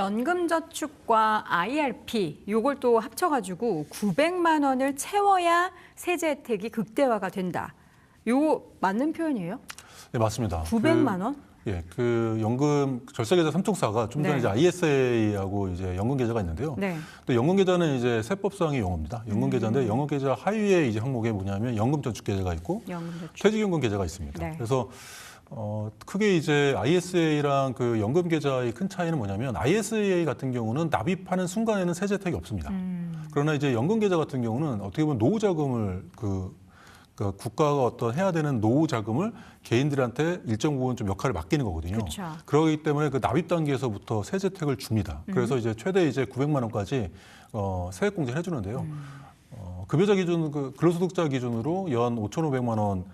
연금저축과 IRP 요걸 또 합쳐가지고 900만 원을 채워야 세제 혜택이 극대화가 된다. 요 맞는 표현이에요? 네, 맞습니다. 900만 원? 그, 예, 그 연금 절세계좌 삼총사가 좀 전에 네. 이제 ISA하고 이제 연금 계좌가 있는데요. 네. 근데 연금 계좌는 이제 세법상의 용어입니다. 연금 음. 계좌인데 연금 계좌 하위에 이제 항목에 뭐냐면 연금 저축 계좌가 있고 연금저축. 퇴직연금 계좌가 있습니다. 네. 그래서 어, 크게 이제 ISA랑 그 연금 계좌의 큰 차이는 뭐냐면 ISA 같은 경우는 납입하는 순간에는 세제 혜택이 없습니다. 음. 그러나 이제 연금 계좌 같은 경우는 어떻게 보면 노후 자금을 그, 그 국가가 어떤 해야 되는 노후 자금을 개인들한테 일정 부분 좀 역할을 맡기는 거거든요. 그렇죠. 그러기 때문에 그 납입 단계에서부터 세제 혜택을 줍니다. 그래서 이제 최대 이제 900만 원까지 어, 세액 공제를 해주는데요. 어, 급여자 기준, 그 근로소득자 기준으로 연 5,500만 원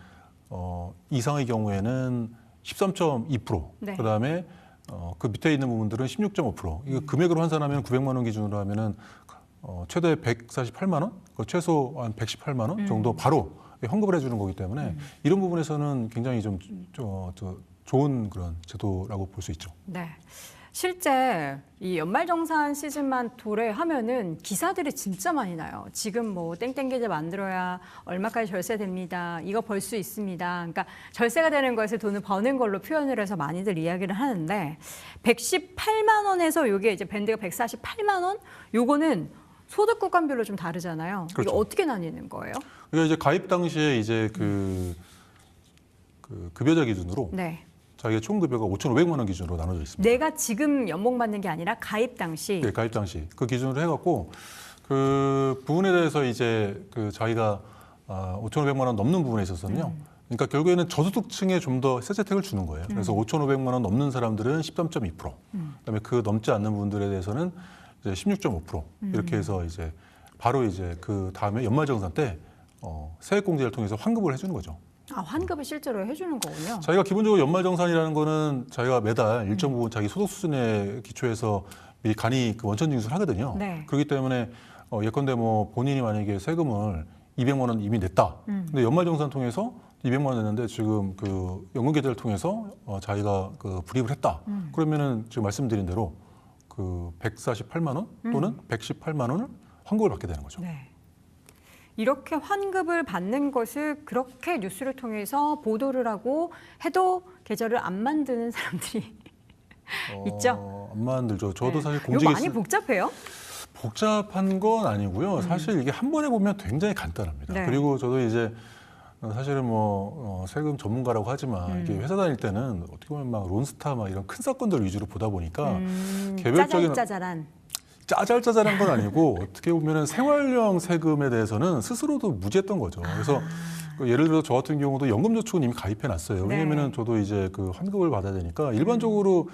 어, 이상의 경우에는 13.2%, 네. 그다음에 어, 그 밑에 있는 부분들은 16.5%. 이거 금액으로 환산하면 900만 원 기준으로 하면은 어, 최대 148만 원, 그 최소 한 118만 원 정도 바로 환급을 해주는 거기 때문에 이런 부분에서는 굉장히 좀 저, 저, 좋은 그런 제도라고 볼 수 있죠. 네. 실제 이 연말정산 시즌만 도래하면은 기사들이 진짜 많이 나요. 지금 뭐 땡땡 계좌 만들어야 얼마까지 절세됩니다. 이거 벌 수 있습니다. 그러니까 절세가 되는 것을 돈을 버는 걸로 표현을 해서 많이들 이야기를 하는데 118만 원에서 요게 이제 밴드가 148만 원 요거는 소득 구간별로 좀 다르잖아요. 그렇죠. 이거 어떻게 나뉘는 거예요? 그러니까 이제 가입 당시에 이제 그, 그 급여자 기준으로 네. 자기의 총 급여가 5,500만 원 기준으로 나눠져 있습니다. 내가 지금 연봉 받는 게 아니라 가입 당시 예, 가입 당시 그 기준으로 해갖고 그 부분에 대해서 이제 그 자기가 아, 5,500만 원 넘는 부분에 있어서는요. 그러니까 결국에는 저소득층에 좀 더 세제 혜택을 주는 거예요. 그래서 5,500만 원 넘는 사람들은 13.2%, 그다음에 그 넘지 않는 분들에 대해서는 이제 16.5% 이렇게 해서 이제 바로 이제 그 다음에 연말정산 때 어, 세액공제를 통해서 환급을 해주는 거죠. 아, 환급을 실제로 해주는 거군요. 자기가 기본적으로 연말정산이라는 거는 자기가 매달 일정 부분 자기 소득 수준에 기초해서 미리 간이 그 원천 징수를 하거든요. 네. 그렇기 때문에 어, 예컨대 뭐 본인이 만약에 세금을 200만 원 이미 냈다. 음. 근데 연말정산 통해서 200만 원 냈는데 지금 그 연금 계좌를 통해서 어, 자기가 그 불입을 했다. 음. 그러면은 지금 말씀드린 대로 그 148만 원 또는 118만 원을 환급을 받게 되는 거죠. 음. 네. 이렇게 환급을 받는 것을 그렇게 뉴스를 통해서 보도를 하고 해도 계좌를 안 만드는 사람들이 있죠? 어, 안 만들죠. 저도 네. 사실 공직에 많이 있- 복잡해요. 복잡한 건 아니고요. 사실 이게 한 번에 보면 굉장히 간단합니다. 음. 네. 그리고 저도 이제 어, 사실은 뭐 어, 세금 전문가라고 하지만 음. 이게 회사 다닐 때는 어떻게 보면 막 론스타 막 이런 큰 사건들 위주로 보다 보니까 음, 개별적인 짜잘짜잘한. 짜잘짜잘한 건 아니고 어떻게 보면은 생활형 세금에 대해서는 스스로도 무지했던 거죠. 그래서 그 예를 들어 저 같은 경우도 연금저축은 이미 가입해 놨어요. 네. 왜냐면은 저도 이제 그 환급을 받아야 되니까 일반적으로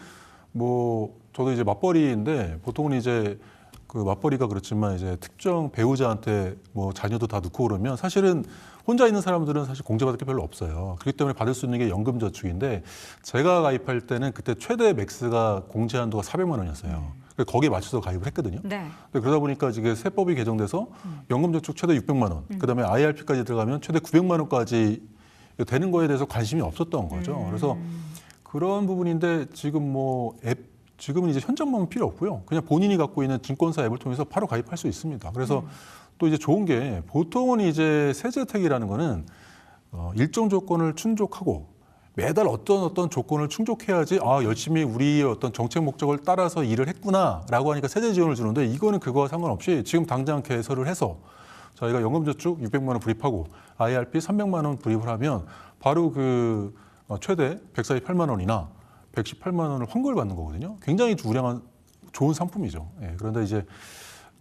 뭐 저도 이제 맞벌이인데 보통은 이제 그 맞벌이가 그렇지만 이제 특정 배우자한테 뭐 자녀도 다 넣고 그러면 사실은 혼자 있는 사람들은 사실 공제받을 게 별로 없어요. 그렇기 때문에 받을 수 있는 게 연금저축인데 제가 가입할 때는 그때 최대 맥스가 공제 한도가 400만 원이었어요. 그래서 거기에 맞춰서 가입을 했거든요. 네. 그러다 보니까 이게 세법이 개정돼서 연금 저축 최대 600만 원, 그다음에 IRP까지 들어가면 최대 900만 원까지 되는 거에 대해서 관심이 없었던 거죠. 그래서 그런 부분인데 지금 뭐 앱 지금은 이제 현장만 필요 없고요. 그냥 본인이 갖고 있는 증권사 앱을 통해서 바로 가입할 수 있습니다. 그래서 또 이제 좋은 게 보통은 이제 세제 혜택이라는 거는 어, 일정 조건을 충족하고 매달 어떤 어떤 조건을 충족해야지 아 열심히 우리의 어떤 정책 목적을 따라서 일을 했구나라고 하니까 세제 지원을 주는데 이거는 그거와 상관없이 지금 당장 개설을 해서 저희가 연금저축 600만 원 불입하고 IRP 300만 원 불입을 하면 바로 그 어, 최대 148만 원이나 118만 원을 환급을 받는 거거든요. 굉장히 우량한 좋은 상품이죠. 예, 그런데 이제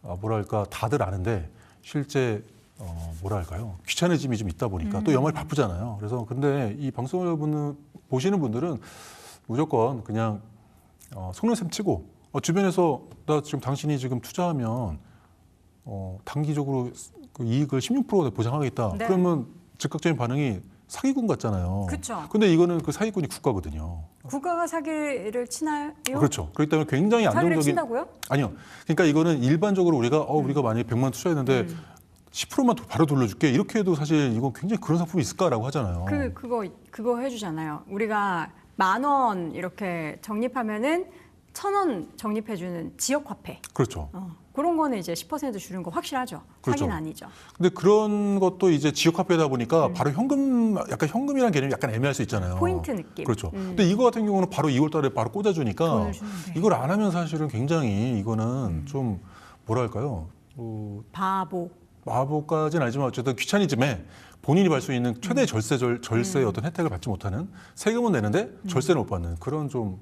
어, 뭐랄까 다들 아는데 실제 어, 뭐랄까요 귀찮아짐이 좀 있다 보니까 또 연말 바쁘잖아요. 그래서 근데 이 방송을 보는, 보시는 분들은 무조건 그냥 어, 속눈썹 치고 어, 주변에서 나 지금 당신이 지금 투자하면 어, 단기적으로 그 이익을 16% 보장하겠다. 네. 그러면 즉각적인 반응이 사기꾼 같잖아요. 그쵸. 근데 이거는 그 사기꾼이 국가거든요. 국가가 사기를 치나요? 그렇죠. 그렇기 때문에 굉장히 사기를 안정적인 친다고요? 아니요. 그러니까 이거는 일반적으로 우리가 어 우리가 만약에 100만 투자했는데 음. 10%만 바로 돌려줄게 이렇게 해도 사실 이건 굉장히 그런 상품이 있을까라고 하잖아요. 그 그거 그거 해주잖아요. 우리가 만 원 이렇게 적립하면은 천 원 적립해주는 지역 화폐. 그렇죠. 어, 그런 거는 이제 10% 줄은 거 확실하죠. 그렇죠. 사기는 아니죠. 근데 그런 것도 이제 지역 화폐다 보니까 바로 현금 약간 현금이라는 개념이 약간 애매할 수 있잖아요. 음. 포인트 느낌. 그렇죠. 음. 근데 이거 같은 경우는 바로 2월 달에 바로 꽂아주니까. 이걸 안 하면 사실은 굉장히 이거는 음. 좀 뭐랄까요. 어, 바보. 마법까지는 아니지만 어쨌든 귀차니즘에 본인이 받을 수 있는 음. 최대 절세 절, 절세의 어떤 혜택을 받지 못하는 세금은 내는데 음. 절세를 못 받는 그런 좀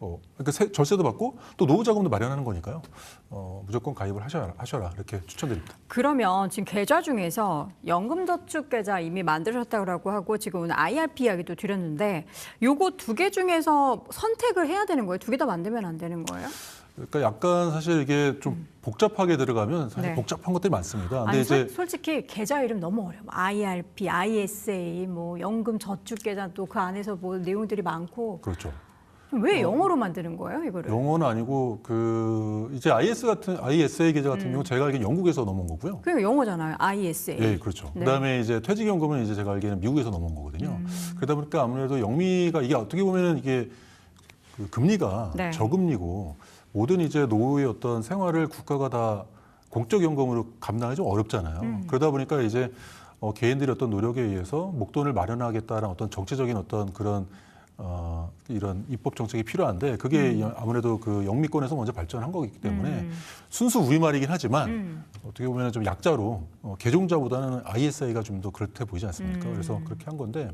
어, 그러니까 세- 절세도 받고 또 노후 자금도 마련하는 거니까요. 어, 무조건 가입을 하셔라, 하셔라 이렇게 추천드립니다. 그러면 지금 계좌 중에서 연금저축 계좌 이미 만드셨다고 하고 지금 오늘 IRP 이야기도 드렸는데 요거 두 개 중에서 선택을 해야 되는 거예요? 두 개 다 만들면 안 되는 거예요? 그러니까 약간 사실 이게 좀 복잡하게 들어가면 사실 네. 복잡한 것들이 많습니다. 근데 아니 이제 솔, 솔직히 계좌 이름 너무 어려워. IRP, ISA, 뭐 연금 저축 계좌 또 그 안에서 뭐 내용들이 많고 그렇죠. 왜 영어로 만드는 거예요 이거를? 영어는 아니고 그 이제 IS 같은 ISA 계좌 음. 같은 경우 제가 알기엔 영국에서 넘어온 거고요. 그러니까 영어잖아요. ISA. 예, 그렇죠. 네. 그다음에 이제 퇴직연금은 이제 제가 알기에는 미국에서 넘어온 거거든요. 그러다 보니까 아무래도 영미가 이게 어떻게 보면은 이게 그 금리가 네. 저금리고 모든 이제 노후의 어떤 생활을 국가가 다 공적 연금으로 감당하기 좀 어렵잖아요. 음. 그러다 보니까 이제 어, 개인들의 어떤 노력에 의해서 목돈을 마련하겠다는 어떤 정치적인 어떤 그런 어, 이런 입법 정책이 필요한데 그게 아무래도 그 영미권에서 먼저 발전한 거기 때문에 음. 순수 우리말이긴 하지만 음. 어떻게 보면 좀 약자로 어, 개종자보다는 ISA가 좀 더 그렇대 보이지 않습니까? 음. 그래서 그렇게 한 건데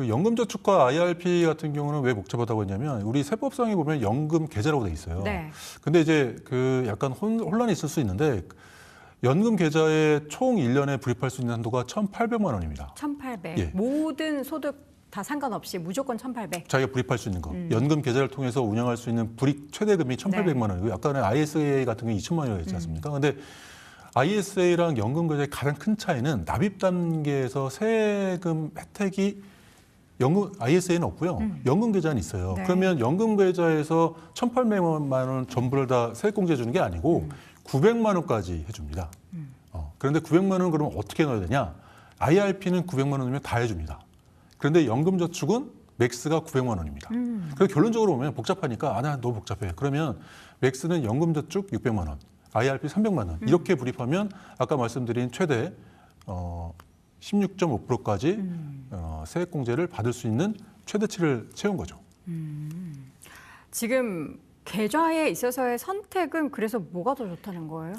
그 연금저축과 IRP 같은 경우는 왜 복잡하다고 했냐면 우리 세법상에 보면 연금 계좌라고 돼 있어요. 네. 근데 이제 그 약간 혼, 혼란이 있을 수 있는데 연금 계좌에 총 1년에 불입할 수 있는 한도가 1,800만 원입니다. 1,800. 예. 모든 소득 다 상관없이 무조건 1,800. 자기가 불입할 수 있는 거. 연금 계좌를 통해서 운영할 수 있는 불입 최대금이 1,800만 원이고 약간의 ISA 같은 경우 2천만 원이라고 했지 않습니까? 근데 ISA랑 연금 계좌의 가장 큰 차이는 납입 단계에서 세금 혜택이 연금 ISA는 없고요. 연금 계좌는 있어요. 네. 그러면 연금 계좌에서 1,800만 원 전부를 다 세액공제 주는 게 아니고 900만 원까지 해줍니다. 어, 그런데 900만 원은 그러면 어떻게 넣어야 되냐? IRP는 900만 원이면 다 해줍니다. 그런데 연금저축은 맥스가 900만 원입니다. 음. 그래서 결론적으로 보면 복잡하니까 아, 나 너무 복잡해. 그러면 맥스는 연금저축 600만 원, IRP 300만 원 음. 이렇게 불입하면 아까 말씀드린 최대 어, 16.5%까지 음. 어, 세액공제를 받을 수 있는 최대치를 채운 거죠. 지금 계좌에 있어서의 선택은 그래서 뭐가 더 좋다는 거예요?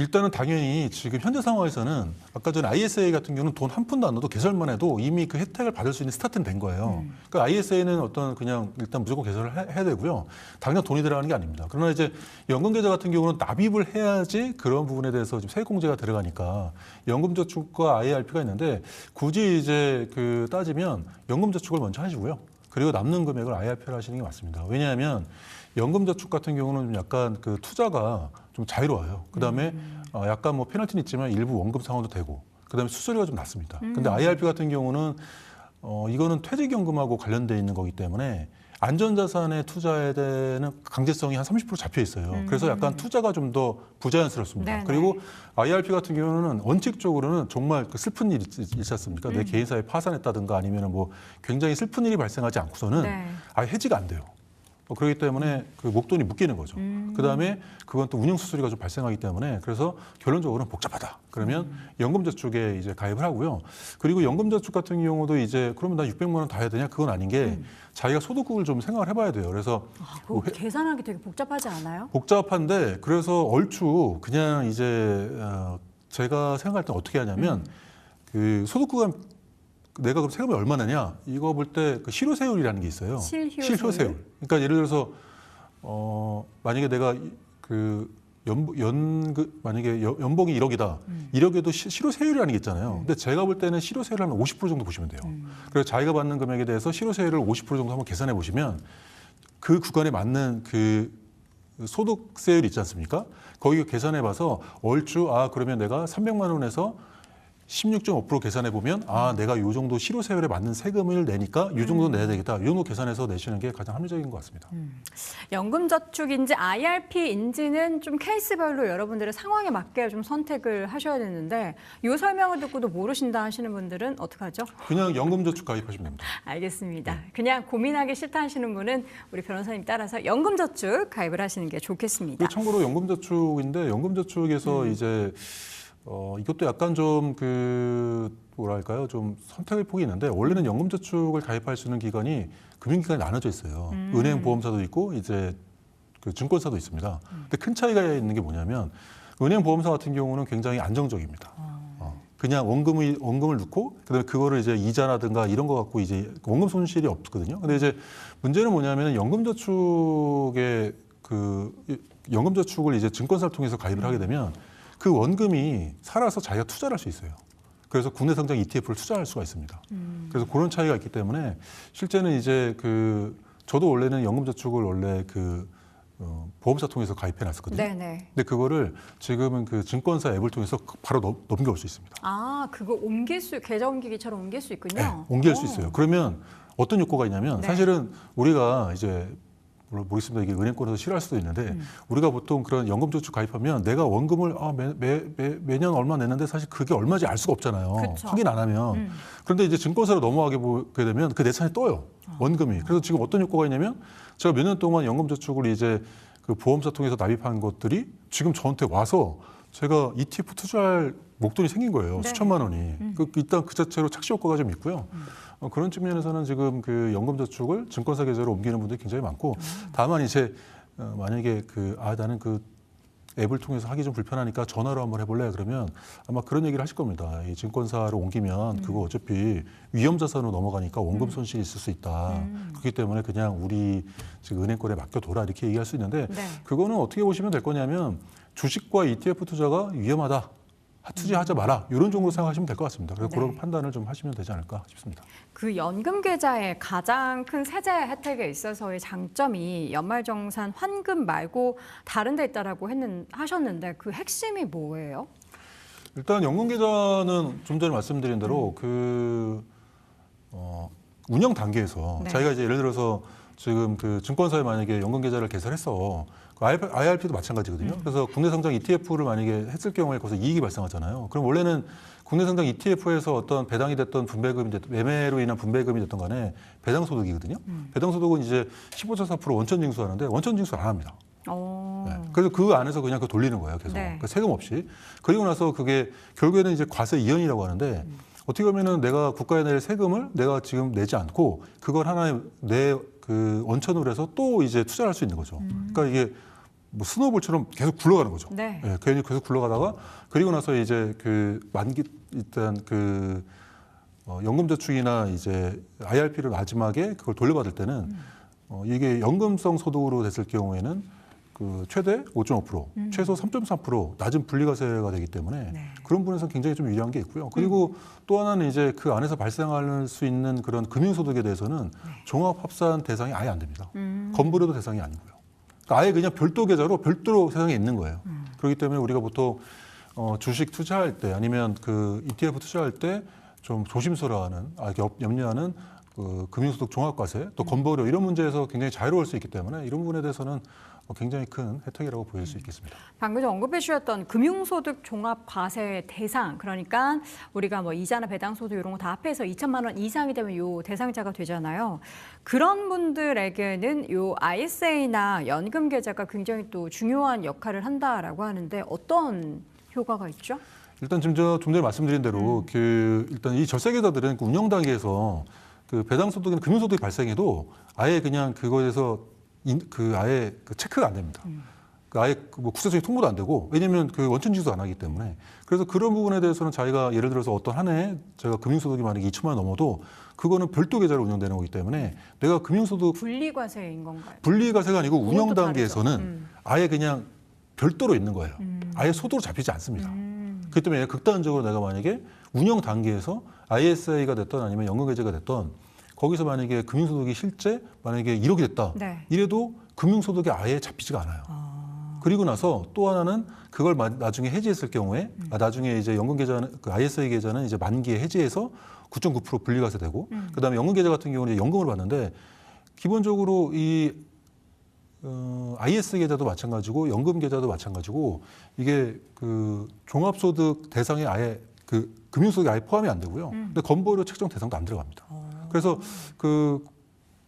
일단은 당연히 지금 현재 상황에서는 아까 전에 ISA 같은 경우는 돈 한 푼도 안 넣어도 개설만 해도 이미 그 혜택을 받을 수 있는 스타트는 된 거예요. 그러니까 ISA는 어떤 그냥 일단 무조건 개설을 해- 해야 되고요. 당장 돈이 들어가는 게 아닙니다. 그러나 이제 연금계좌 같은 경우는 납입을 해야지 그런 부분에 대해서 지금 세액공제가 들어가니까 연금저축과 IRP가 있는데 굳이 이제 그 따지면 연금저축을 먼저 하시고요. 그리고 남는 금액을 IRP를 하시는 게 맞습니다. 왜냐하면 연금저축 같은 경우는 좀 약간 그 투자가 좀 자유로워요. 그다음에 어, 약간 뭐 페널티는 있지만 일부 원금 상환도 되고 그다음에 수수료가 좀 낮습니다. 근데 IRP 같은 경우는 어, 이거는 퇴직연금하고 관련돼 있는 거기 때문에 안전자산에 투자해야 되는 강제성이 한 30% 잡혀 있어요. 그래서 약간 투자가 좀 더 부자연스럽습니다. 네네. 그리고 IRP 같은 경우는 원칙적으로는 정말 그 슬픈 일이 있- 있지 않습니까? 내 개인사에 파산했다든가 아니면 뭐 굉장히 슬픈 일이 발생하지 않고서는 네. 아예 해지가 안 돼요. 어, 그렇기 때문에 그 목돈이 묶이는 거죠. 그 다음에 그건 또 운영 수수료가 좀 발생하기 때문에 그래서 결론적으로는 복잡하다. 그러면 연금저축에 이제 가입을 하고요. 그리고 연금저축 같은 경우도 이제 그러면 나 600만 원 다 해야 되냐? 그건 아닌 게 자기가 소득국을 좀 생각을 해봐야 돼요. 그래서 아, 그거 뭐 회- 계산하기 되게 복잡하지 않아요? 복잡한데 그래서 얼추 그냥 이제 어, 제가 생각할 때 어떻게 하냐면 그 소득구간 내가 그럼 세금이 얼마 나냐 이거 볼 때 그 실효세율이라는 게 있어요. 실효세율? 그러니까 예를 들어서 어 만약에 내가 이- 그 연, 연, 그, 만약에 연- 연봉이 1억이다. 1억에도 시, 실효세율이라는 게 있잖아요. 근데 제가 볼 때는 실효세율을 한 50% 정도 보시면 돼요. 그래서 자기가 받는 금액에 대해서 실효세율을 50% 정도 한번 계산해 보시면 그 구간에 맞는 그 소득세율 있지 않습니까? 거기 계산해 봐서 얼추 아 그러면 내가 300만 원에서 16.5% 계산해 보면 아 내가 요 정도 실효세율에 맞는 세금을 내니까 요 정도 내야 되겠다. 이 정도 계산해서 내시는 게 가장 합리적인 것 같습니다. 연금저축인지 IRP인지는 좀 케이스별로 여러분들의 상황에 맞게 좀 선택을 하셔야 되는데 이 설명을 듣고도 모르신다 하시는 분들은 어떡하죠? 그냥 연금저축 가입하시면 됩니다. 알겠습니다. 그냥 고민하기 싫다 하시는 분은 우리 변호사님 따라서 연금저축 가입을 하시는 게 좋겠습니다. 참고로 연금저축인데 연금저축에서 이제 어, 이것도 약간 좀 그 뭐랄까요 좀 선택의 폭이 있는데 원래는 연금저축을 가입할 수 있는 기관이 금융기관이 나눠져 있어요. 은행, 보험사도 있고 이제 그 증권사도 있습니다. 근데 큰 차이가 있는 게 뭐냐면 은행, 보험사 같은 경우는 굉장히 안정적입니다. 어, 그냥 원금을 원금을 넣고 그다음에 그거를 이제 이자라든가 이런 거 갖고 이제 원금 손실이 없거든요. 근데 이제 문제는 뭐냐면 연금저축의 그 연금저축을 이제 증권사를 통해서 가입을 하게 되면 그 원금이 살아서 자기가 투자를 할 수 있어요. 그래서 국내 상장 ETF를 투자할 수가 있습니다. 그래서 그런 차이가 있기 때문에 실제는 이제 그 저도 원래는 연금저축을 원래 그 어, 보험사 통해서 가입해 놨었거든요. 네네. 근데 그거를 지금은 그 증권사 앱을 통해서 바로 넘- 넘겨올 수 있습니다. 아, 그거 옮길 수, 계좌 옮기기처럼 옮길 수 있군요. 네, 옮길 수 어. 있어요. 그러면 어떤 효과가 있냐면 네. 사실은 우리가 이제 물론 모르겠습니다. 이게 은행권에서 싫어할 수도 있는데 음. 우리가 보통 그런 연금저축 가입하면 내가 원금을 아, 매, 매, 매, 매년 얼마 냈는데 사실 그게 얼마인지 알 수가 없잖아요. 그쵸. 확인 안 하면. 음. 그런데 이제 증권사로 넘어가게 보게 되면 그 내산이 떠요. 아. 원금이. 그래서 지금 어떤 효과가 있냐면 제가 몇 년 동안 연금저축을 이제 그 보험사 통해서 납입한 것들이 지금 저한테 와서 제가 ETF 투자할 목돈이 생긴 거예요. 네. 음. 수천만 원이. 그, 일단 그 자체로 착시 효과가 좀 있고요. 어, 그런 측면에서는 지금 그 연금저축을 증권사 계좌로 옮기는 분들이 굉장히 많고 음. 다만 이제 어, 만약에 그 아 나는 그 앱을 통해서 하기 좀 불편하니까 전화로 한번 해볼래 그러면 아마 그런 얘기를 하실 겁니다. 이 증권사로 옮기면 음. 그거 어차피 위험 자산으로 넘어가니까 원금 손실이 있을 수 있다. 음. 그렇기 때문에 그냥 우리 지금 은행권에 맡겨둬라 이렇게 얘기할 수 있는데 네. 그거는 어떻게 보시면 될 거냐면 주식과 ETF 투자가 위험하다. 투자하지 마라. 이런 정도로 생각하시면 될 것 같습니다. 그래서 네. 그런 판단을 좀 하시면 되지 않을까 싶습니다. 그 연금 계좌의 가장 큰 세제 혜택에 있어서의 장점이 연말정산 환급 말고 다른 데 있다라고 했는, 하셨는데 그 핵심이 뭐예요? 일단 연금 계좌는 좀 전에 말씀드린 대로 그 어, 운영 단계에서 네. 자기가 이제 예를 들어서 지금 그 증권사에 만약에 연금 계좌를 개설했어. 그 IRP도 마찬가지거든요. 그래서 국내 상장 ETF를 만약에 했을 경우에 거기서 이익이 발생하잖아요. 그럼 원래는 국내 상장 ETF에서 어떤 배당이 됐던 분배금이 됐던 매매로 인한 분배금이 됐던 간에 배당 소득이거든요. 배당 소득은 이제 15.4% 원천 징수하는데 원천 징수 안 합니다. 어. 네. 그래서 그 안에서 그냥 그 돌리는 거예요, 계속. 네. 그러니까 세금 없이. 그리고 나서 그게 결국에는 이제 과세 이연이라고 하는데 어떻게 보면은 내가 국가에 낼 세금을 내가 지금 내지 않고 그걸 하나의 내 그 원천으로 해서 또 이제 투자를 할 수 있는 거죠. 그러니까 이게 뭐 스노볼처럼 계속 굴러가는 거죠. 네. 예, 괜히 계속 굴러가다가 그리고 나서 이제 그 만기 일단 그 어, 연금저축이나 이제 IRP를 마지막에 그걸 돌려받을 때는 어, 이게 연금성 소득으로 됐을 경우에는 그 최대 5.5% 최소 3.3% 낮은 분리과세가 되기 때문에 네. 그런 부분에서 굉장히 좀 유리한 게 있고요. 그리고 또 하나는 이제 그 안에서 발생할 수 있는 그런 금융소득에 대해서는 종합합산 대상이 아예 안 됩니다. 음. 건물에도 대상이 아니고요. 그러니까 아예 그냥 별도 계좌로 별도로 세상에 있는 거예요. 음. 그렇기 때문에 우리가 보통 어, 주식 투자할 때 아니면 그 ETF 투자할 때 좀 조심스러워하는 아, 염- 염려하는 그 금융소득 종합과세 음. 또 건보료 이런 문제에서 굉장히 자유로울 수 있기 때문에 이런 부분에 대해서는 어, 굉장히 큰 혜택이라고 보일 수 있겠습니다. 방금 전 언급해 주셨던 금융소득 종합과세 대상 그러니까 우리가 뭐 이자나 배당소득 이런 거 다 합해서 2천만 원 이상이 되면 요 대상자가 되잖아요. 그런 분들에게는 요 ISA나 연금 계좌가 굉장히 또 중요한 역할을 한다라고 하는데 어떤 효과가 있죠? 일단 지금 저 좀 전에 말씀드린 대로 그 일단 이 절세 계좌들은 그 운영 단계에서 그 배당 소득이나 금융 소득이 발생해도 아예 그냥 그거에서 인, 그 아예 그 체크가 안 됩니다. 그 아예 그뭐 국세청이 통보도 안 되고 왜냐하면 그 원천 징수 안 하기 때문에 그래서 그런 부분에 대해서는 자기가 예를 들어서 어떤 한해 제가 금융 소득이 만약에 2천만 원 넘어도 그거는 별도 계좌로 운영되는 거기 때문에 내가 금융 소득 분리과세인 건가요? 분리과세가 아니고 운영 단계에서는. 음. 아예 그냥 별도로 있는 거예요. 아예 소도로 잡히지 않습니다. 음. 그렇기 때문에 극단적으로 내가 만약에 운영 단계에서 ISA가 됐던 아니면 연금계좌가 됐던 거기서 만약에 금융소득이 실제 만약에 1억이 됐다. 네. 이래도 금융소득이 아예 잡히지가 않아요. 그리고 나서 또 하나는 그걸 마- 나중에 해지했을 경우에 아, 나중에 이제 연금 계좌는 그 ISA 계좌는 이제 만기에 해지해서 9.9% 분리가세 되고 그다음에 연금 계좌 같은 경우는 이제 연금을 받는데 기본적으로 이 어, IS 계좌도 마찬가지고 연금 계좌도 마찬가지고 이게 그 종합소득 대상에 아예 그 금융소득이 아예 포함이 안 되고요. 근데 건보료 책정 대상도 안 들어갑니다. 그래서 그,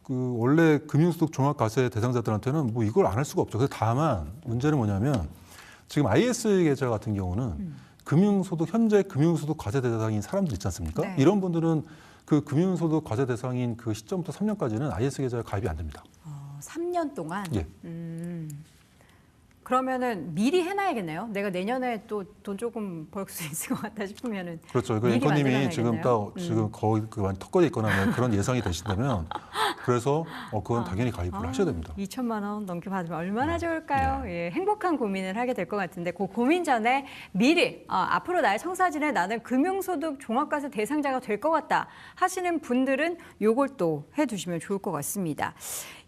그 원래 금융소득 종합과세 대상자들한테는 뭐 이걸 안 할 수가 없죠. 그래서 다만 문제는 뭐냐면 지금 IS 계좌 같은 경우는 금융소득 현재 금융소득 과세 대상인 사람들 있지 않습니까? 네. 이런 분들은 그 금융소득 과세 대상인 그 시점부터 3년까지는 IS 계좌에 가입이 안 됩니다. 어, 3년 동안. 예. 음. 그러면은 미리 해놔야겠네요. 내가 내년에 또 돈 조금 벌 수 있을 것 같다 싶으면은 그렇죠. 그 앵커님이 지금. 딱 음. 지금 거의 그 완전 턱걸이 있거나 뭐 그런 예상이 되신다면 그래서 어 그건 당연히 가입을 아, 하셔야 됩니다. 2천만 원 넘게 받으면 얼마나 네. 좋을까요? 예, 행복한 고민을 하게 될 것 같은데 그 고민 전에 미리 어, 앞으로 나의 청사진에 나는 금융소득 종합과세 대상자가 될 것 같다 하시는 분들은 요걸 또 해두시면 좋을 것 같습니다.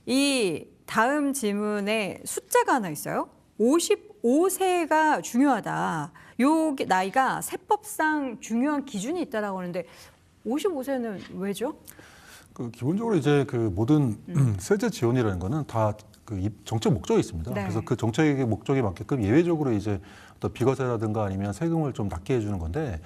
이 다음 질문에 숫자가 하나 있어요. 55세가 중요하다. 요 나이가 세법상 중요한 기준이 있다라고 하는데 55세는 왜죠? 그 기본적으로 이제 그 모든 세제 지원이라는 거는 다 그 정책 목적이 있습니다. 네. 그래서 그 정책의 목적에 맞게끔 예외적으로 이제 어떤 비과세라든가 아니면 세금을 좀 낮게 해주는 건데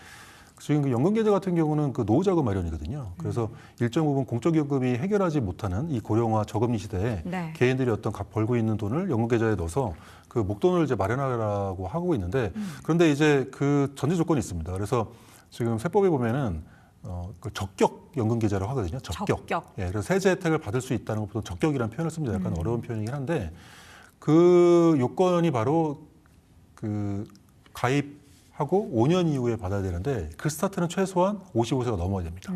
지금 그 연금 계좌 같은 경우는 그 노후 자금 마련이거든요. 그래서 일정 부분 공적연금이 해결하지 못하는 이 고령화 저금리 시대에 네. 개인들이 어떤 값 벌고 있는 돈을 연금 계좌에 넣어서 그 목돈을 이제 마련하라고 하고 있는데 그런데 이제 그 전제 조건이 있습니다. 그래서 지금 세법에 보면은 어, 그 적격 연금 계좌라고 하거든요. 적격. 적격. 예, 그래서 세제 혜택을 받을 수 있다는 것보다 적격이라는 표현을 씁니다. 약간 어려운 표현이긴 한데 그 요건이 바로 그 가입 하고 5년 이후에 받아야 되는데 그 스타트는 최소한 55세가 넘어야 됩니다.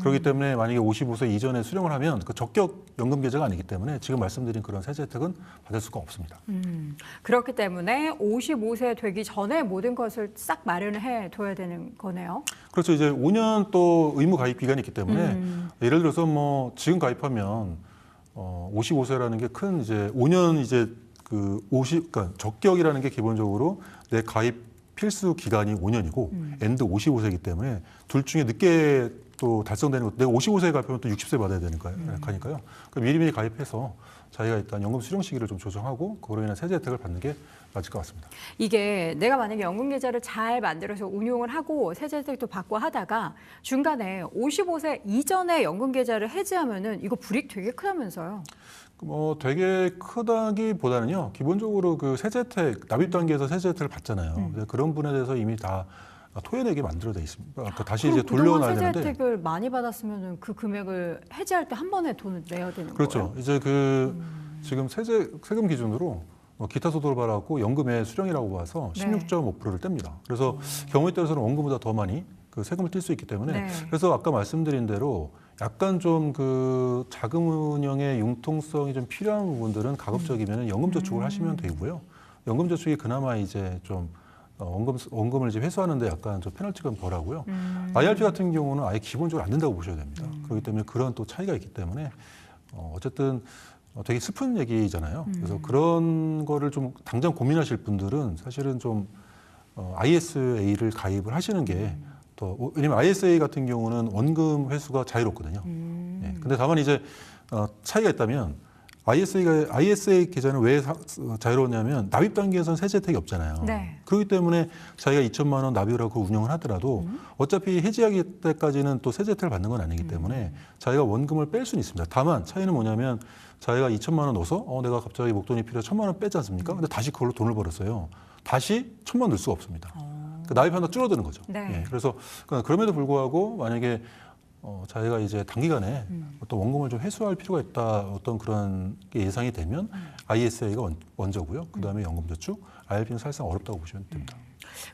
그렇기 때문에 만약에 55세 이전에 수령을 하면 그 적격 연금 계좌가 아니기 때문에 지금 말씀드린 그런 세제 혜택은 받을 수가 없습니다. 음, 그렇기 때문에 55세 되기 전에 모든 것을 싹 마련을 해 둬야 되는 거네요. 그렇죠. 이제 5년 또 의무 가입 기간이 있기 때문에 음. 예를 들어서 뭐 지금 가입하면 어 55세라는 게 큰 이제 5년 이제 그 50, 그러니까 적격이라는 게 기본적으로 내 가입 필수 기간이 5년이고 엔드 55세이기 때문에 둘 중에 늦게 또 달성되는 것. 내가 55세에 가입하면 또 60세 받아야 되는 거예요. 가니까요. 그 미리미리 가입해서 자기가 일단 연금 수령 시기를 좀 조정하고 그로 인한 세제 혜택을 받는 게 맞을 것 같습니다. 이게 내가 만약에 연금 계좌를 잘 만들어서 운용을 하고 세제 혜택도 받고 하다가 중간에 55세 이전에 연금 계좌를 해지하면은 이거 불이익 되게 크다면서요. 뭐 되게 크다기보다는요 기본적으로 그 세제 혜택 납입 단계에서 세제 혜택을 받잖아요. 음. 그런 분에 대해서 이미 다 토해내게 만들어져 있습니다. 그러니까 다시 이제 돌려놔야 세제 되는데 혜택을 많이 받았으면은 그 금액을 해지할 때 한 번에 돈을 내야 되는 그렇죠. 거예요. 이제 그 음. 지금 세제 세금 기준으로 뭐 기타 소득을 받았고 연금의 수령이라고 봐서 네. 16.5%를 뗍니다. 그래서 경우에 따라서는 원금보다 더 많이 그 세금을 띨수 있기 때문에 네. 그래서 아까 말씀드린 대로 약간 좀 그 자금 운영의 융통성이 좀 필요한 부분들은 가급적이면 연금 저축을 음. 하시면 되고요. 연금 저축이 그나마 이제 좀 어, 원금 원금을 이제 회수하는데 약간 좀 페널티가 덜하고요. 음. IRP 같은 경우는 아예 기본적으로 안 된다고 보셔야 됩니다. 그렇기 때문에 그런 또 차이가 있기 때문에 어, 어쨌든 어, 되게 슬픈 얘기잖아요. 그래서 그런 거를 좀 당장 고민하실 분들은 사실은 좀 어, ISA를 가입을 하시는 게 더 왜냐면 ISA 같은 경우는 원금 회수가 자유롭거든요. 음. 예. 근데 다만 이제 어, 차이가 있다면 ISA가 ISA 계좌는 왜 사- 어, 자유로웠냐면 납입 단계에서는 세제 혜택이 없잖아요. 네. 그렇기 때문에 자기가 2천만 원 납입을 하고 운영을 하더라도 어차피 해지하기 때까지는 또 세제 혜택을 받는 건 아니기 때문에 자기가 원금을 뺄 수는 있습니다. 다만 차이는 뭐냐면 자기가 2천만 원 넣어서 어 내가 갑자기 목돈이 필요해 천만 원 뺐지 않습니까? 근데 다시 그걸로 돈을 벌었어요. 다시 천만 원 넣을 수가 없습니다. 그 납입한다 줄어드는 거죠. 네. 예, 그래서 그러니까 그럼에도 불구하고 만약에 어, 자기가 이제 단기간에 어떤 원금을 좀 회수할 필요가 있다 어떤 그런 게 예상이 되면 ISA가 원, 원저고요. 그 다음에 연금저축, IRP는 사실상 어렵다고 보시면 됩니다.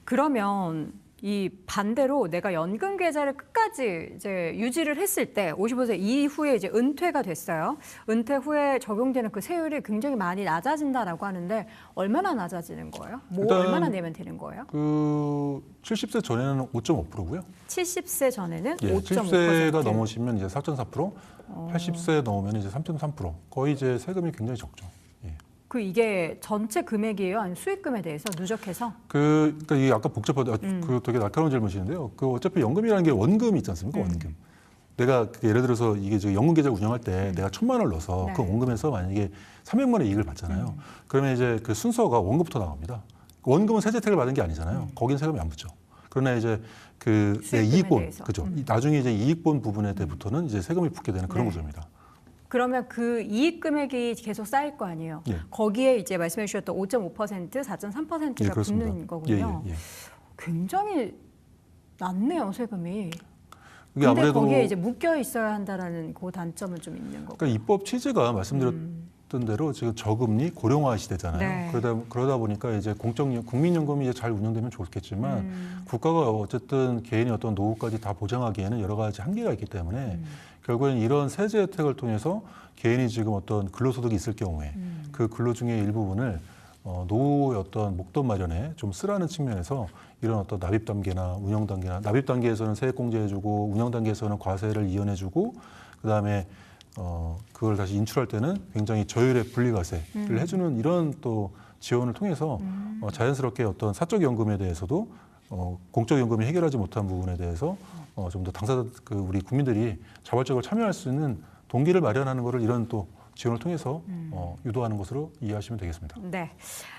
그러면 이 반대로 내가 연금 계좌를 끝까지 이제 유지를 했을 때 55세 이후에 이제 은퇴가 됐어요. 은퇴 후에 적용되는 그 세율이 굉장히 많이 낮아진다라고 하는데 얼마나 낮아지는 거예요? 뭐 얼마나 내면 되는 거예요? 그 70세 전에는 5.5%고요. 70세 전에는 예, 5.5%. 70세가 넘으시면 이제 4.4%, 80세 넘으면 이제 3.3%. 거의 이제 세금이 굉장히 적죠. 예. 그 이게 전체 금액이에요? 아니면 수익금에 대해서 누적해서? 그, 그러니까 이게 아까 복잡하다. 음. 그 되게 날카로운 질문이신데요. 그 어차피 연금이라는 게 원금이 있지 않습니까? 음. 원금. 내가 그 예를 들어서 이게 저 연금 계좌 운영할 때 내가 천만 원을 넣어서 음. 네. 그 원금에서 만약에 300만 원 이익을 받잖아요. 음. 그러면 이제 그 순서가 원금부터 나갑니다. 원금은 세제 혜택을 받은 게 아니잖아요. 거긴 세금이 안 붙죠. 그러나 이제 그내 음. 이익본, 대해서. 그죠? 음. 이 나중에 이제 이익본 부분에 대부터는 이제 세금이 붙게 되는 그런 네. 구조입니다. 그러면 그 이익 금액이 계속 쌓일 거 아니에요? 예. 거기에 이제 말씀해 주셨던 5.5%, 4.3%가 예, 그렇습니다. 붙는 거군요. 예, 예, 예. 굉장히 낮네요, 세금이. 근데 아무래도 거기에 이제 묶여 있어야 한다라는 그 단점은 좀 있는 거고. 그러니까 입법 취지가 말씀드렸던 대로 지금 저금리 고령화 시대잖아요. 네. 그러다 그러다 보니까 이제 공적 국민연금이 이제 잘 운영되면 좋겠지만 음. 국가가 어쨌든 개인의 어떤 노후까지 다 보장하기에는 여러 가지 한계가 있기 때문에 음. 결국엔 이런 세제 혜택을 통해서 개인이 지금 어떤 근로소득이 있을 경우에 음. 그 근로 중에 일부분을 어, 노후의 어떤 목돈 마련에 좀 쓰라는 측면에서 이런 어떤 납입 단계나 운영 단계나 납입 단계에서는 세액 공제해주고 운영 단계에서는 과세를 이연해주고 그 다음에 어, 그걸 다시 인출할 때는 굉장히 저율의 분리과세를 음. 해주는 이런 또 지원을 통해서 음. 어, 자연스럽게 어떤 사적 연금에 대해서도 어, 공적 연금이 해결하지 못한 부분에 대해서 어, 좀 더 당사자 그 우리 국민들이 자발적으로 참여할 수 있는 동기를 마련하는 것을 이런 또 지원을 통해서 음. 어, 유도하는 것으로 이해하시면 되겠습니다. 네.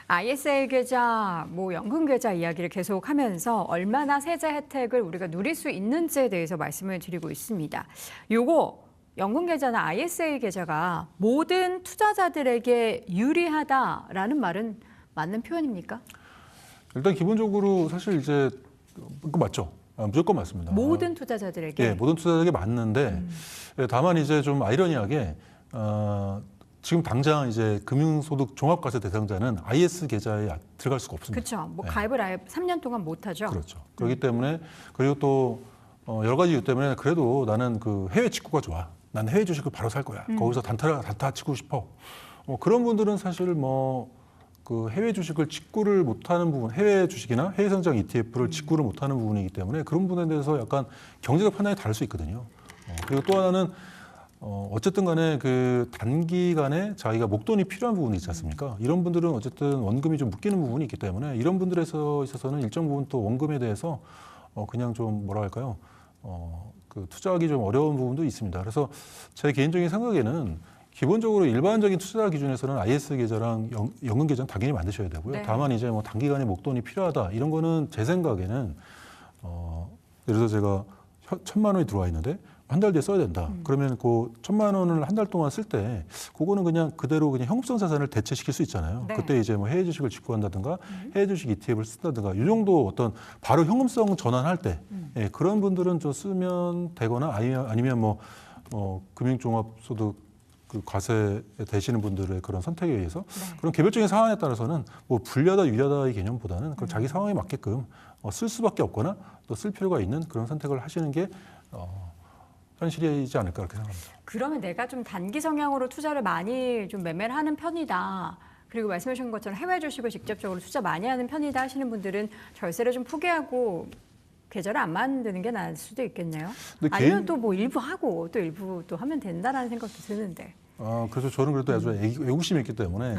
ISA 계좌, 뭐 연금 계좌 이야기를 계속하면서 얼마나 세제 혜택을 우리가 누릴 수 있는지에 대해서 말씀을 드리고 있습니다. 요거 연금 계좌나 ISA 계좌가 모든 투자자들에게 유리하다라는 말은 맞는 표현입니까? 일단 기본적으로 사실 이제 그 맞죠. 아, 무조건 맞습니다. 모든 투자자들에게 예, 모든 투자자에게 맞는데 음. 예, 다만 이제 좀 아이러니하게 어, 지금 당장 이제 금융소득 종합과세 대상자는 IS 계좌에 들어갈 수가 없습니다. 그렇죠. 뭐 네. 가입을 아예 3년 동안 못 하죠. 그렇죠. 그렇기 때문에 그리고 또 어, 여러 가지 이유 때문에 그래도 나는 그 해외 직구가 좋아. 난 해외 주식을 바로 살 거야. 음. 거기서 단타 단타 치고 싶어. 어, 그런 분들은 사실 뭐 그 해외 주식을 직구를 못하는 부분, 해외 주식이나 해외 성장 ETF를 음. 직구를 못하는 부분이기 때문에 그런 부분에 대해서 약간 경제적 판단이 다를 수 있거든요. 어, 그리고 또 하나는 어, 어쨌든 간에 그 단기간에 자기가 목돈이 필요한 부분이 있지 않습니까? 이런 분들은 어쨌든 원금이 좀 묶이는 부분이 있기 때문에 이런 분들에서 있어서는 일정 부분 또 원금에 대해서 어, 그냥 좀 뭐라 할까요? 어, 그 투자하기 좀 어려운 부분도 있습니다. 그래서 제 개인적인 생각에는 기본적으로 일반적인 투자 기준에서는 IS 계좌랑 연, 연금 계좌는 당연히 만드셔야 되고요. 네. 다만 이제 뭐 단기간에 목돈이 필요하다 이런 거는 제 생각에는 어, 예를 들어 제가 현- 천만 원이 들어와 있는데 한 달 뒤에 써야 된다. 음. 그러면 그 천만 원을 한 달 동안 쓸 때 그거는 그냥 그대로 그냥 현금성 자산을 대체시킬 수 있잖아요. 네. 그때 이제 뭐 해외 주식을 직구한다든가 음. 해외 주식 ETF를 쓴다든가 이 정도 어떤 바로 현금성 전환할 때 음. 예, 그런 분들은 좀 쓰면 되거나 아니면 아니면 뭐 어, 금융종합소득 그 과세 되시는 분들의 그런 선택에 의해서 네. 그런 개별적인 상황에 따라서는 뭐 불리하다 유리하다의 개념보다는 그 음. 자기 상황에 맞게끔 어, 쓸 수밖에 없거나 또 쓸 필요가 있는 그런 선택을 하시는 게 어, 현실이지 않을까 그렇게 생각합니다. 그러면 내가 좀 단기 성향으로 투자를 많이 좀 매매를 하는 편이다. 그리고 말씀하신 것처럼 해외 주식을 직접적으로 투자 많이 하는 편이다 하시는 분들은 절세를 좀 포기하고 계좌를 안 만드는 게 나을 수도 있겠네요. 아니면 또 뭐 일부 하고 또 일부 또 하면 된다라는 생각도 드는데 아, 그래서 저는 그래도 아주 음. 애기- 애국심이 있기 때문에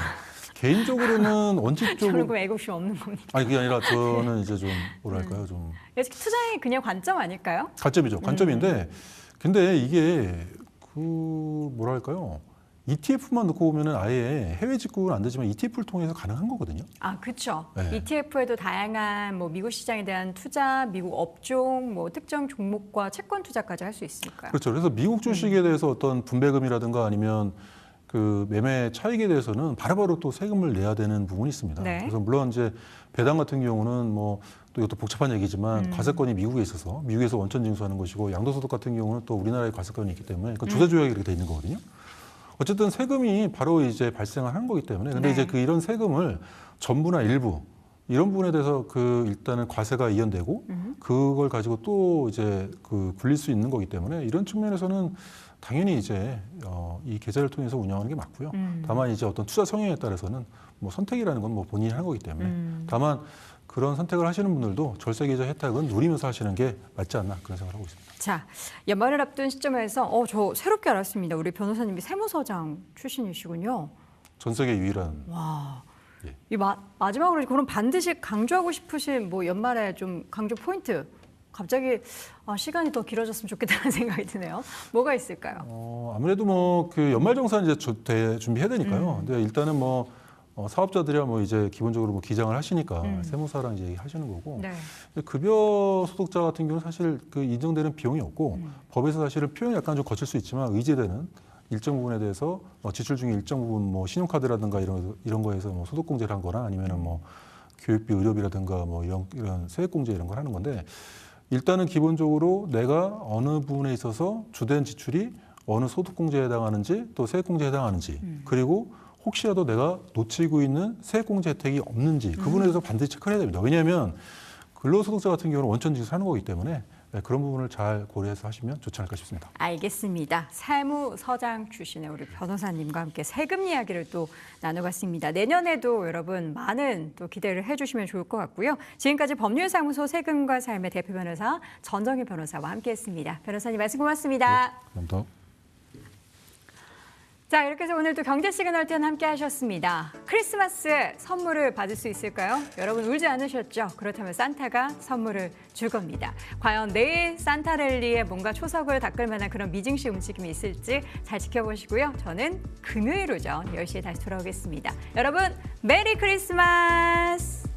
개인적으로는 저는 원칙적으로 그 애국심 없는 겁니다. 아니 그게 아니라 저는 이제 좀 뭐랄까요 좀 투자의 그냥 관점 아닐까요? 관점이죠. 관점인데 근데 이게 그 뭐랄까요 ETF만 넣고 보면은 아예 해외 직구는 안 되지만 ETF를 통해서 가능한 거거든요. 아, 그렇죠. 네. ETF에도 다양한 뭐 미국 시장에 대한 투자, 미국 업종, 뭐 특정 종목과 채권 투자까지 할 수 있으니까요. 그렇죠. 그래서 미국 주식에 대해서 어떤 분배금이라든가 아니면 그 매매 차익에 대해서는 바로바로 또 세금을 내야 되는 부분이 있습니다. 네. 그래서 물론 이제 배당 같은 경우는 뭐 또 이것도 복잡한 얘기지만 음. 과세권이 미국에 있어서 미국에서 원천 징수하는 것이고 양도소득 같은 경우는 또 우리나라에 과세권이 있기 때문에 그 음. 주세 조약이 이렇게 돼 있는 거거든요. 어쨌든 세금이 바로 이제 발생을 하는 거기 때문에 근데 네. 이제 그 이런 세금을 전부나 일부 이런 부분에 대해서 그 일단은 과세가 이연되고 음. 그걸 가지고 또 이제 그 굴릴 수 있는 거기 때문에 이런 측면에서는 당연히 이제 어, 이 계좌를 통해서 운영하는 게 맞고요. 음. 다만 이제 어떤 투자 성향에 따라서는 뭐 선택이라는 건 뭐 본인이 하는 거기 때문에 음. 다만 그런 선택을 하시는 분들도 절세 계좌 혜택은 누리면서 하시는 게 맞지 않나 그런 생각을 하고 있습니다. 자, 연말을 앞둔 시점에서 어, 저 새롭게 알았습니다. 우리 변호사님이 세무서장 출신이시군요. 전 세계 유일한 와. 예. 이 마, 마지막으로 그럼 반드시 강조하고 싶으신 뭐 연말에 좀 강조 포인트 갑자기 아, 시간이 더 길어졌으면 좋겠다는 생각이 드네요. 뭐가 있을까요? 어, 아무래도 뭐 그 연말정산 이제 준비해야 되니까요. 근데 일단은 뭐 어, 사업자들이야 뭐 이제 기본적으로 뭐 기장을 하시니까 음. 세무사랑 이제 하시는 거고 네. 급여 소득자 같은 경우는 사실 그 인정되는 비용이 없고 음. 법에서 사실은 표현이 약간 좀 거칠 수 있지만 의제되는 일정 부분에 대해서 어, 지출 중에 일정 부분 뭐 신용카드라든가 이런 이런 거에서 뭐 소득공제를 한 거나 아니면은 뭐 교육비 의료비라든가 뭐 이런 이런 세액공제 이런 걸 하는 건데 일단은 기본적으로 내가 어느 부분에 있어서 주된 지출이 어느 소득공제에 해당하는지 또 세액공제에 해당하는지 그리고 혹시라도 내가 놓치고 있는 세액공제 혜택이 없는지 그 부분에 대해서 반드시 체크를 해야 됩니다. 왜냐하면 근로소득자 같은 경우는 원천지수 하는 거기 때문에 네, 그런 부분을 잘 고려해서 하시면 좋지 않을까 싶습니다. 알겠습니다. 세무서장 출신의 우리 변호사님과 함께 세금 이야기를 또 나눠봤습니다. 내년에도 여러분 많은 또 기대를 해주시면 좋을 것 같고요. 지금까지 법률사무소 세금과 삶의 대표 변호사 전정희 변호사와 함께했습니다. 변호사님 말씀 고맙습니다. 감사합니다. 자 이렇게 해서 오늘도 경제 시그널 땐 함께 하셨습니다. 크리스마스에 선물을 받을 수 있을까요? 여러분 울지 않으셨죠? 그렇다면 산타가 선물을 줄 겁니다. 과연 내일 산타 랠리에 뭔가 초석을 닦을 만한 그런 미증시 움직임이 있을지 잘 지켜보시고요. 저는 금요일 오전 10시에 다시 돌아오겠습니다. 여러분 메리 크리스마스!